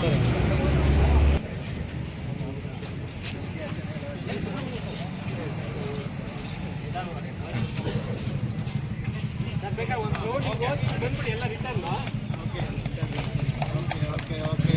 Okay okay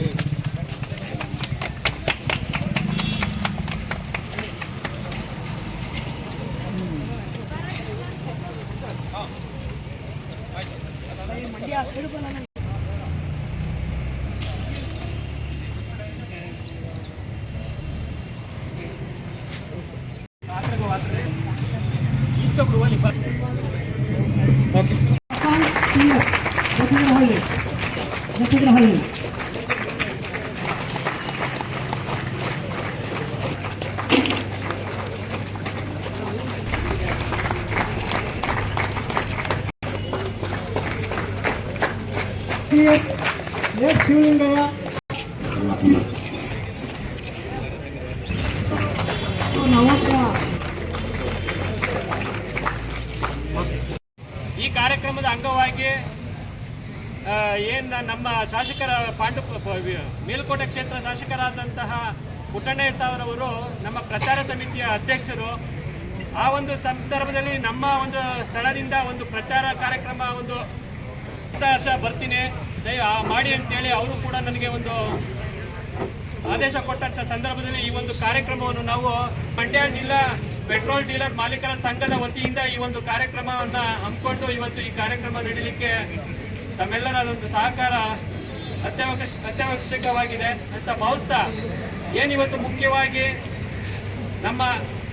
Yes, yes, you know. 今、縄か。ಕಾರ್ಯಕ್ರಮದ ಅಂಗವಾಗಿ ಏನು ನಮ್ಮ ಶಾಸಕರ ಪಾಂಡು ಮೇಲ್ಕೋಟೆ ಮೇಲುಕೋಟೆ ಕ್ಷೇತ್ರ ಶಾಸಕರಾದಂತಹ ಪುಟ್ಟಣ್ಣಯ್ಯ ಸಾವರವರು ನಮ್ಮ ಪ್ರಚಾರ ಸಮಿತಿಯ ಅಧ್ಯಕ್ಷರು, ಆ ಒಂದು ಸಂದರ್ಭದಲ್ಲಿ ನಮ್ಮ ಒಂದು ಸ್ಥಳದಿಂದ ಒಂದು ಪ್ರಚಾರ ಕಾರ್ಯಕ್ರಮ ಒಂದು ವರ್ಷ ಬರ್ತೀನಿ. ದಯ ಮಾಡಿ ಅಂತೇಳಿ ಅವರು ಕೂಡ ನನಗೆ ಒಂದು ಆದೇಶ ಕೊಟ್ಟಂಥ ಸಂದರ್ಭದಲ್ಲಿ ಈ ಒಂದು ಕಾರ್ಯಕ್ರಮವನ್ನು ನಾವು ಮಂಡ್ಯ ಜಿಲ್ಲಾ ಪೆಟ್ರೋಲ್ ಡೀಲರ್ ಮಾಲೀಕರ ಸಂಘದ ವತಿಯಿಂದ ಈ ಒಂದು ಕಾರ್ಯಕ್ರಮವನ್ನ ಹಮ್ಮಿಕೊಂಡು ಇವತ್ತು ಈ ಕಾರ್ಯಕ್ರಮ ನಡೀಲಿಕ್ಕೆ ತಮ್ಮೆಲ್ಲರ ಒಂದು ಸಹಕಾರ ಅತ್ಯವಶ್ಯ ಅತ್ಯವಶ್ಯಕವಾಗಿದೆ ಅಂತ ಭಾವಿಸ್ತಾ ಏನಿವತ್ತು ಮುಖ್ಯವಾಗಿ ನಮ್ಮ,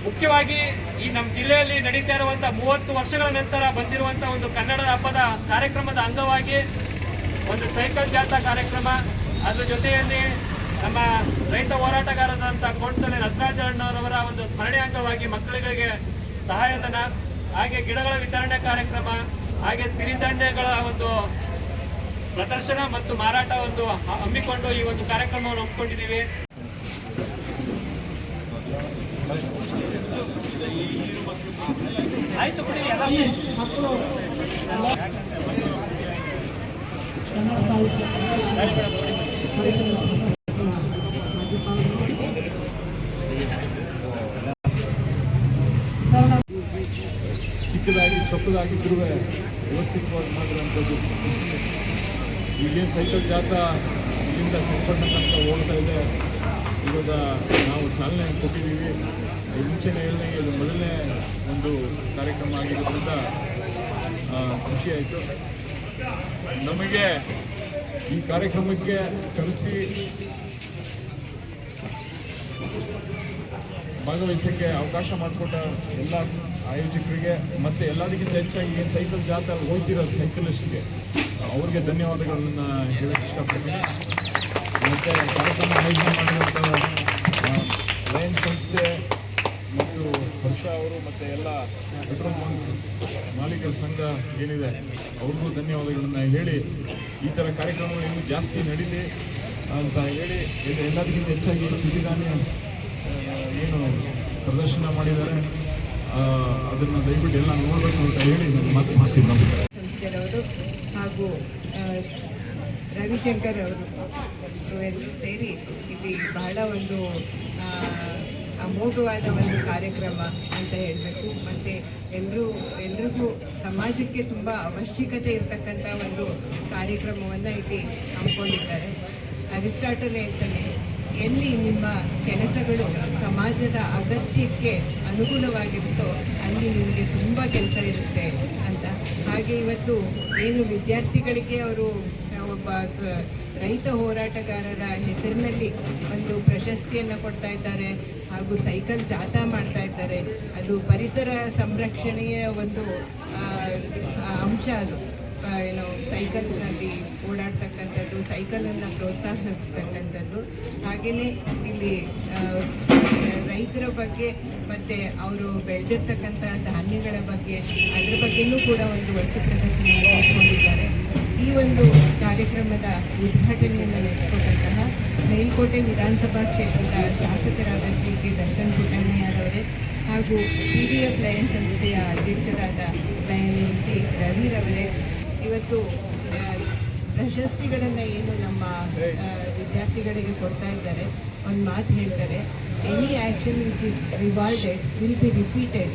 ಮುಖ್ಯವಾಗಿ ಈ ನಮ್ಮ ಜಿಲ್ಲೆಯಲ್ಲಿ ನಡೀತಾ ಇರುವಂಥ ಮೂವತ್ತು ವರ್ಷಗಳ ನಂತರ ಬಂದಿರುವಂಥ ಒಂದು ಕನ್ನಡದ ಹಬ್ಬದ ಕಾರ್ಯಕ್ರಮದ ಅಂಗವಾಗಿ ಒಂದು ಸೈಕಲ್ ಜಾಥಾ ಕಾರ್ಯಕ್ರಮ, ಅದ್ರ ಜೊತೆಯಲ್ಲಿ ನಮ್ಮ ರೈತ ಹೋರಾಟಗಾರರಾದಂಥ ಕೋಟ್ಸಲೆ ನಟರಾಜಣ್ಣವರವರ ಒಂದು ಸ್ಮರಣೆ ಅಂಗವಾಗಿ ಮಕ್ಕಳಿಗೆ ಸಹಾಯಧನ, ಹಾಗೆ ಗಿಡಗಳ ವಿತರಣೆ ಕಾರ್ಯಕ್ರಮ, ಹಾಗೆ ಸಿರಿಧಾನ್ಯಗಳ ಒಂದು ಪ್ರದರ್ಶನ ಮತ್ತು ಮಾರಾಟ ಒಂದು ಹಮ್ಮಿಕೊಂಡು ಈ ಒಂದು ಕಾರ್ಯಕ್ರಮವನ್ನು ಒಪ್ಪಿಕೊಂಡಿದ್ದೀವಿ ಆಯ್ತು ಬಿಡಿ, ಎಲ್ಲ ಚಿಕ್ಕದಾಗಿ ಚೊಕ್ಕದಾಗಿದ್ದರೂ ವ್ಯವಸ್ಥಿತವಾಗಿ ಮಾಡಿರುವಂಥದ್ದು ಈಗೇನು ಸೈಕಲ್ ಜಾಥಾ ಇಲ್ಲಿಂದ ತನಕ ಹೋಗ್ತಾ ಇದೆ. ಇವಾಗ ನಾವು ಚಾಲನೆ ಕೊಟ್ಟಿದ್ದೀವಿ. ಮುಂಚೆನೇ ಹೇಳಿದಂಗೆ ಇದು ಮೊದಲನೇ ಒಂದು ಕಾರ್ಯಕ್ರಮ ಆಗಿರೋದ್ರಿಂದ ಖುಷಿಯಾಯಿತು ಖುಷಿ ನಮಗೆ ಈ ಕಾರ್ಯಕ್ರಮಕ್ಕೆ ಕರೆಸಿ ಭಾಗವಹಿಸೋಕ್ಕೆ ಅವಕಾಶ ಮಾಡಿಕೊಟ್ಟ ಎಲ್ಲ ಆಯೋಜಕರಿಗೆ ಮತ್ತು ಎಲ್ಲದಕ್ಕಿಂತ ಹೆಚ್ಚಾಗಿ ಏನು ಸೈಕಲ್ ಜಾತ್ರೆ ಹೋಗ್ತಿರೋದು ಸೈಕಲಿಸ್ಟ್ಗೆ ಅವ್ರಿಗೆ ಧನ್ಯವಾದಗಳನ್ನು ಹೇಳಕ್ಕೆ ಇಷ್ಟಪಡ್ತೀನಿ. ಮತ್ತು ಕಾರ್ಯಕ್ರಮ ಆಯೋಜನೆ ಮಾಡಿರುವಂಥ ಲಯನ್ ಸಂಸ್ಥೆ ಮತ್ತು ವರ್ಷ ಅವರು ಮತ್ತು ಎಲ್ಲ ಪೆಟ್ರೋಲ್ ಬಂಕ್ ಮಾಲೀಕರ ಸಂಘ ಏನಿದೆ ಅವ್ರಿಗೂ ಧನ್ಯವಾದಗಳನ್ನು ಹೇಳಿ ಈ ಥರ ಕಾರ್ಯಕ್ರಮಗಳು ಇನ್ನೂ ಜಾಸ್ತಿ ನಡೀಲಿ ಅಂತ ಹೇಳಿ ಎಲ್ಲದಕ್ಕಿಂತ ಹೆಚ್ಚಾಗಿ ಆ, ಏನು ಪ್ರದರ್ಶನ ಮಾಡಿದ್ದಾರೆ ಅದನ್ನು ದಯವಿಟ್ಟು ಎಲ್ಲ ನೋಡಬೇಕು ಅಂತ ಹೇಳಿ ನನ್ನ ಮಾತು ಮುಗಿಸಿ ನಮಸ್ಕಾರ. ಹಾಗೂ ರವಿಶಂಕರ್ ಅವರು ಸೇರಿ ಇಲ್ಲಿ ಬಹಳ ಒಂದು ಅಮೋಘವಾದ ಒಂದು ಕಾರ್ಯಕ್ರಮ ಅಂತ ಹೇಳಬೇಕು. ಮತ್ತು ಎಲ್ಲರೂ ಎಲ್ರಿಗೂ ಸಮಾಜಕ್ಕೆ ತುಂಬ ಅವಶ್ಯಕತೆ ಇರತಕ್ಕಂಥ ಒಂದು ಕಾರ್ಯಕ್ರಮವನ್ನು ಇಲ್ಲಿ ಹಮ್ಮಿಕೊಂಡಿದ್ದಾರೆ. ಅರಿಸ್ಟಾಟಲ್ ಹೇಳ್ತಾನೆ ಎಲ್ಲಿ ನಿಮ್ಮ ಕೆಲಸಗಳು ಸಮಾಜದ ಅಗತ್ಯಕ್ಕೆ ಅನುಗುಣವಾಗಿರುತ್ತೋ ಅಲ್ಲಿ ನಿಮಗೆ ತುಂಬ ಕೆಲಸ ಇರುತ್ತೆ ಅಂತ. ಹಾಗೆ ಇವತ್ತು ಏನು ವಿದ್ಯಾರ್ಥಿಗಳಿಗೆ ಅವರು, ಒಬ್ಬ ರೈತ ಹೋರಾಟಗಾರರ ಹೆಸರಿನಲ್ಲಿ ಒಂದು ಪ್ರಶಸ್ತಿಯನ್ನು ಕೊಡ್ತಾ ಇದ್ದಾರೆ ಹಾಗೂ ಸೈಕಲ್ ಜಾಥಾ ಮಾಡ್ತಾ ಇದ್ದಾರೆ. ಅದು ಪರಿಸರ ಸಂರಕ್ಷಣೆಯ ಒಂದು ಅಂಶ ಅದು. ಏನು ಸೈಕಲ್ನಲ್ಲಿ ಓಡಾಡ್ತಕ್ಕಂಥದ್ದು ಸೈಕಲನ್ನು ಪ್ರೋತ್ಸಾಹಿಸ್ತಕ್ಕಂಥದ್ದು. ಹಾಗೆಯೇ ಇಲ್ಲಿ ರೈತರ ಬಗ್ಗೆ ಮತ್ತು ಅವರು ಬೆಳೆದಿರ್ತಕ್ಕಂಥ ಧಾನ್ಯಗಳ ಬಗ್ಗೆ, ಅದರ ಬಗ್ಗೆಯೂ ಕೂಡ ಒಂದು ವಸ್ತು ಪ್ರದರ್ಶನ ಇಟ್ಕೊಂಡಿದ್ದಾರೆ ಈ ಒಂದು ಕಾರ್ಯಕ್ರಮದ ಉದ್ಘಾಟನೆಯನ್ನು ನಡೆಸಿಕೊಟ್ಟಂತಹ ಮೇಲ್ಕೋಟೆ ವಿಧಾನಸಭಾ ಕ್ಷೇತ್ರದ ಶಾಸಕರಾದ ಶ್ರೀ ಕೆ. ದರ್ಶನ್ ಪುಟ್ಟಣ್ಣಯ್ಯರವರೇ ಹಾಗೂ ಪಿ ಡಿ ಎಫ್ ಲಯನ್ ಸಂಸ್ಥೆಯ ಅಧ್ಯಕ್ಷರಾದ ಲಯನ್ ಎಂ ಸಿ ರವಿರವರೇ ಇವತ್ತು ಪ್ರಶಸ್ತಿಗಳನ್ನು ಏನು ನಮ್ಮ ವಿದ್ಯಾರ್ಥಿಗಳಿಗೆ ಕೊಡ್ತಾ ಇದ್ದಾರೆ. ಒಂದು ಮಾತು ಹೇಳ್ತಾರೆ any action which is rewarded will be repeated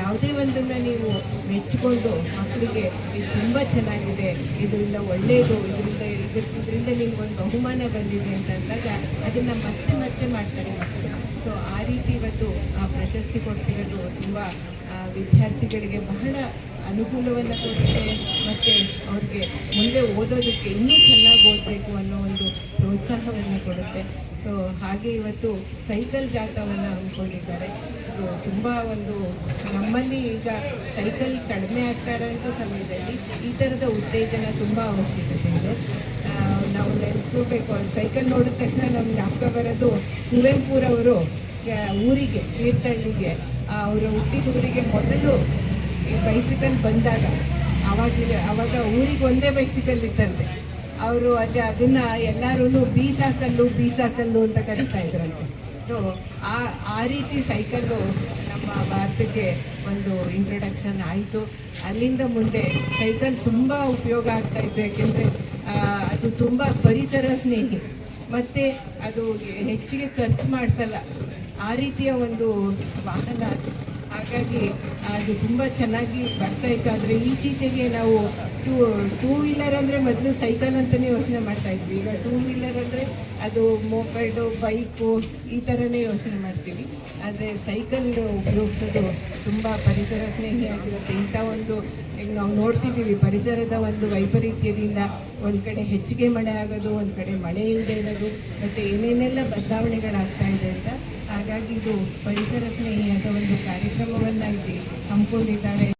ಯಾವುದೇ ಒಂದನ್ನು ನೀವು ಮೆಚ್ಚಿಕೊಂಡು ಮಕ್ಕಳಿಗೆ, ಇದು ತುಂಬ ಚೆನ್ನಾಗಿದೆ, ಇದರಿಂದ ಒಳ್ಳೆಯದು ಇದರಿಂದ ಇದರಿಂದ ನಿಮ್ಗೊಂದು ಬಹುಮಾನ ಬಂದಿದೆ ಅಂತ ಅಂದಾಗ ಅದನ್ನು ಮತ್ತೆ ಮತ್ತೆ ಮಾಡ್ತಾರೆ ಸೊ ಆ ರೀತಿ ಇವತ್ತು ಆ ಪ್ರಶಸ್ತಿ ಕೊಡ್ತಿರೋದು ತುಂಬ ವಿದ್ಯಾರ್ಥಿಗಳಿಗೆ ಬಹಳ ಅನುಕೂಲವನ್ನು ಕೊಡುತ್ತೆ ಮತ್ತು ಅವ್ರಿಗೆ ಮುಂದೆ ಓದೋದಕ್ಕೆ ಇನ್ನೂ ಚೆನ್ನಾಗಿ ಓದಬೇಕು ಅನ್ನೋ ಒಂದು ಪ್ರೋತ್ಸಾಹವನ್ನು ಕೊಡುತ್ತೆ. ಸೊ ಹಾಗೆ ಇವತ್ತು ಸೈಕಲ್ ಜಾಥವನ್ನು ಅಂದ್ಕೊಂಡಿದ್ದಾರೆ ಸೊ ತುಂಬ ಒಂದು ನಮ್ಮಲ್ಲಿ ಈಗ ಸೈಕಲ್ ಕಡಿಮೆ ಆಗ್ತಾ ಇರೋಂಥ ಸಮಯದಲ್ಲಿ ಈ ಥರದ ಉತ್ತೇಜನ ತುಂಬ ಅವಶ್ಯಕತೆ ಇದೆ. ನಾವು ನೆನೆಸ್ಕೋಬೇಕು ಸೈಕಲ್ ನೋಡಿದ ತಕ್ಷಣ ನಮ್ಗೆ ಜ್ಞಾಪಕ ಬರೋದು ಕುವೆಂಪುರವರು ಊರಿಗೆ, ತೀರ್ಥಹಳ್ಳಿಗೆ. ಅವರ ಹುಟ್ಟಿದ ಊರಿಗೆ ಮೊದಲು ಬೈಸಿಕಲ್ ಬಂದಾಗ ಅವಾಗ ಆವಾಗ ಊರಿಗೆ ಒಂದೇ ಬೈಸಿಕಲ್ ಇತ್ತಂತೆ. ಅವರು ಅದೇ ಅದನ್ನು ಎಲ್ಲರೂ ಬೀಸಾಕಲ್ಲು ಬೀಸಾಕಲ್ಲು ಅಂತ ಕರಿತಾ ಇದ್ರಂತೆ. ಸೊ ಆ ಆ ರೀತಿ ಸೈಕಲ್ಲು ನಮ್ಮ ಭಾರತಕ್ಕೆ ಒಂದು ಇಂಟ್ರೊಡಕ್ಷನ್ ಆಯಿತು. ಅಲ್ಲಿಂದ ಮುಂದೆ ಸೈಕಲ್ ತುಂಬ ಉಪಯೋಗ ಆಗ್ತಾ ಇತ್ತು. ಯಾಕೆಂದರೆ ಅದು ತುಂಬ ಪರಿಸರ ಸ್ನೇಹಿ. ಮತ್ತು ಅದು ಹೆಚ್ಚಿಗೆ ಖರ್ಚು ಮಾಡಿಸಲ್ಲ. ಆ ರೀತಿಯ ಒಂದು ವಾಹನ. ಹಾಗಾಗಿ ಅದು ತುಂಬ ಚೆನ್ನಾಗಿ ಬರ್ತಾ ಇತ್ತು. ಆದರೆ ಈಚೀಚೆಗೆ ನಾವು ಟೂ ಟೂ ವೀಲರ್ ಅಂದರೆ ಮೊದಲು ಸೈಕಲ್ ಅಂತಲೇ ಯೋಚನೆ ಮಾಡ್ತಾ ಇದ್ವಿ. ಈಗ ಟೂ ವೀಲರ್ ಅಂದರೆ ಅದು ಮೊಬೈಲು ಬೈಕು ಈ ಥರನೇ ಯೋಚನೆ ಮಾಡ್ತೀವಿ. ಆದರೆ ಸೈಕಲ್ ಉಪಯೋಗಿಸೋದು ತುಂಬ ಪರಿಸರ ಸ್ನೇಹಿಯಾಗಿರುತ್ತೆ ಇಂಥ ಒಂದು, ಈಗ ನಾವು ನೋಡ್ತಿದ್ದೀವಿ, ಪರಿಸರದ ಒಂದು ವೈಪರೀತ್ಯದಿಂದ ಒಂದು ಕಡೆ ಹೆಚ್ಚಿಗೆ ಮಳೆ ಆಗೋದು, ಒಂದು ಕಡೆ ಮಳೆ ಇಲ್ಲದೆ ಇರೋದು, ಮತ್ತು ಏನೇನೆಲ್ಲ ಬದಲಾವಣೆಗಳಾಗ್ತಾ ಇದೆ ಅಂತ ಹಾಗಾಗಿ ಇದು ಪರಿಸರ ಸ್ನೇಹಿಯಾದ ಒಂದು ಕಾರ್ಯಕ್ರಮವನ್ನಾಗಿ ಹಮ್ಮಿಕೊಂಡಿದ್ದಾರೆ.